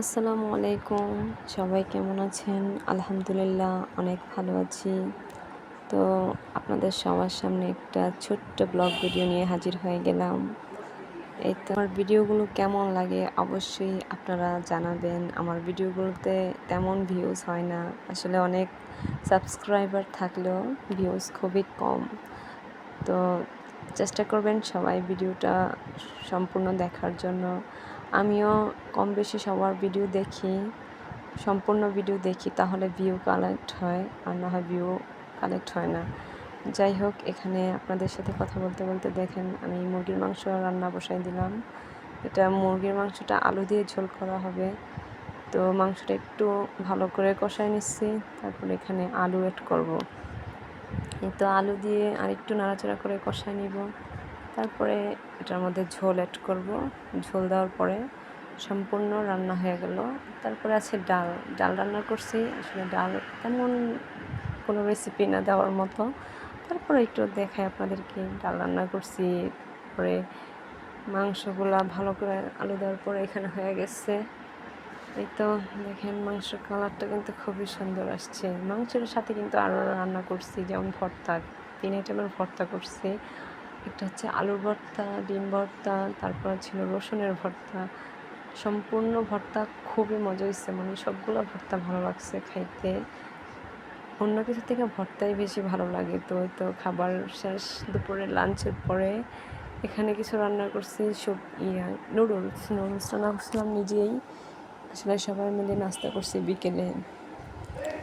আসসালামু আলাইকুম। সবাই কেমন আছেন? আলহামদুলিল্লাহ, অনেক ভালো আছি। তো আপনাদের সবার সামনে একটা ছোট্ট ব্লগ ভিডিও নিয়ে হাজির হয়ে গেলাম। এই তো আমার ভিডিওগুলো কেমন লাগে অবশ্যই আপনারা জানাবেন। আমার ভিডিওগুলোতে তেমন ভিউজ হয় না। আসলে অনেক সাবস্ক্রাইবার থাকলেও ভিউজ খুবই কম। তো চেষ্টা করবেন সবাই ভিডিওটা সম্পূর্ণ দেখার জন্য। আমিও কম বেশি সবার ভিডিও দেখি, সম্পূর্ণ ভিডিও দেখি, তাহলে ভিউ কালেক্ট হয়, আর না হয় ভিউ কালেক্ট হয় না। যাই হোক, এখানে আপনাদের সাথে কথা বলতে বলতে দেখেন, আমি মুরগির মাংস রান্না বসাই দিলাম। এটা মুরগির মাংসটা আলু দিয়ে ঝোল করা হবে। তো মাংসটা একটু ভালো করে কষাই নিচ্ছি, তারপর এখানে আলু অ্যাড করব। তো আলু দিয়ে আর একটু নাড়াচাড়া করে কষাই নিব। তারপরে এটার মধ্যে ঝোল অ্যাড করব। ঝোল দেওয়ার পরে সম্পূর্ণ রান্না হয়ে গেল। তারপরে আছে ডাল। ডাল রান্না করছি। আসলে ডাল তেমন কোনো রেসিপি না দেওয়ার মতো। তারপরে একটু দেখাই আপনাদেরকে। ডাল রান্না করছি। তারপরে মাংসগুলা ভালো করে আলু দেওয়ার পরে এখানে হয়ে গেছে। এই তো দেখেন মাংসের কালারটা কিন্তু খুবই সুন্দর আসছে। মাংসের সাথে কিন্তু আরও রান্না করছি। যেমন ভর্তা। তিন আইটেমের ভর্তা করছি। একটা হচ্ছে আলুর ভর্তা, ডিম ভর্তা, তারপর ছিল রসুনের ভর্তা। সম্পূর্ণ ভর্তা খুবই মজা হয়েছে মানে সবগুলো ভর্তা ভালো লাগছে খাইতে। অন্য কিছু থেকে ভর্তাই বেশি ভালো লাগে। তো তো খাবার শেষ, দুপুরে লাঞ্চের পরে এখানে কিছু রান্না করছি, সব ইয়া, নুডলস। নুডলস রান্না করছিলাম নিজেই। আসলে সবাই মিলে নাস্তা করছি বিকেলে।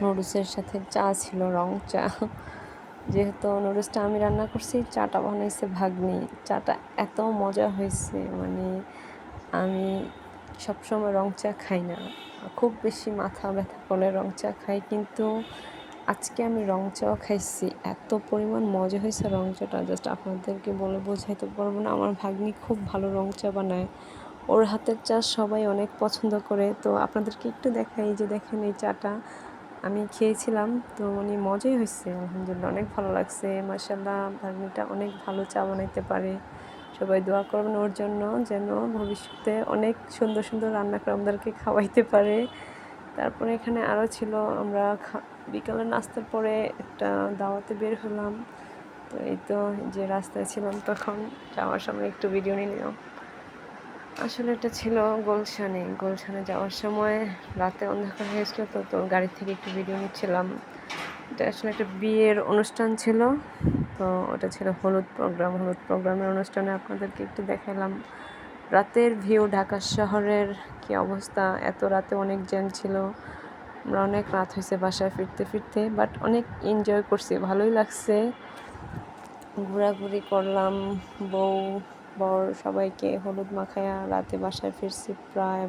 নুডলসের সাথে চা ছিল, রং চা। যেহেতু নুডলসটা আমি রান্না করছি, চাটা বানাইছে ভাগ্নি। চাটা এত মজা হয়েছে মানে আমি সবসময় রং চা খাই না। খুব বেশি মাথা ব্যথা করলে রং চা খাই, কিন্তু আজকে আমি রং চাও খাইছি। এত পরিমাণ মজা হয়েছে রং চাটা, জাস্ট আপনাদেরকে বলে বোঝাইতে পারব না। আমার ভাগ্নি খুব ভালো রং চা বানায়। ওর হাতের চা সবাই অনেক পছন্দ করে। তো আপনাদেরকে একটু দেখাই যে দেখেন এই চাটা আমি খেয়েছিলাম, তো উনি মজাই হয়েছে আলহামদুলিল্লাহ। অনেক ভালো লাগছে মার্শাল্লাহ ভাগ্নিটা অনেক ভালো চা বানাইতে পারে। সবাই দোয়া করবেন ওর জন্য যেন ভবিষ্যতে অনেক সুন্দর সুন্দর রান্না করে আমাদেরকে খাওয়াইতে পারে। তারপরে এখানে আরও ছিল, আমরা বিকালে নাস্তার পরে একটা দাওয়াতে বের হলাম। তো এই তো যে রাস্তায় ছিলাম তখন, যাওয়ার সময় একটু ভিডিও নিলাম। আসলে এটা ছিল গোলশানে। গোলশানে যাওয়ার সময় রাতে অন্ধকার হয়েছিল তো তো গাড়ি থেকে একটু ভিডিও নিচ্ছিলাম। এটা আসলে একটা বিয়ের অনুষ্ঠান ছিল, তো ওটা ছিল হলুদ প্রোগ্রাম হলুদ প্রোগ্রামের অনুষ্ঠানে আপনাদেরকে একটু দেখালাম। রাতের ভিউ ঢাকা শহরের কি অবস্থা? এত রাতে অনেক জ্যাম ছিল। আমরা অনেক রাত হয়েছে বাসায় ফিরতে ফিরতে বাট অনেক এনজয় করছি। ভালোই লাগছে। ঘোরাঘুরি করলাম, বউ বর সবাইকে হলুদ মাখায়া রাতে বাসায় ফিরছি প্রায়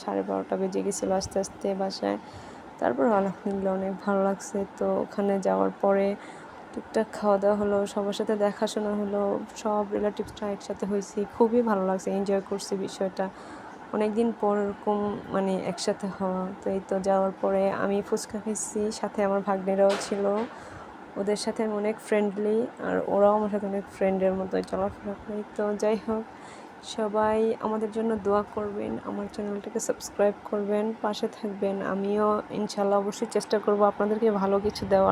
সাড়ে বারোটা বেজে গেছিল আস্তে আস্তে বাসায়। তারপর আলহামদুলিল্লাহ অনেক ভালো লাগছে। তো ওখানে যাওয়ার পরে টুকটাক খাওয়া দাওয়া হলো, সবার সাথে দেখাশোনা হলো, সব রিলেটিভসরা একসাথে হয়েছি। খুবই ভালো লাগছে এনজয় করছি বিষয়টা। অনেক দিন পর এরকম মানে একসাথে হওয়া। তো এই তো যাওয়ার পরে আমি ফুচকা খেয়েছি সাথে আমার ভাগ্নেরাও ছিল। ওদের সাথে আমি অনেক ফ্রেন্ডলি আর ওরাও আমার সাথে অনেক ফ্রেন্ডের মতো চলাফেরা করে। তো যাই হোক, সবাই আমাদের জন্য দোয়া করবেন, আমার চ্যানেলটাকে সাবস্ক্রাইব করবেন, পাশে থাকবেন। আমিও ইনশাল্লাহ অবশ্যই চেষ্টা করব আপনাদেরকে ভালো কিছু দেওয়ার।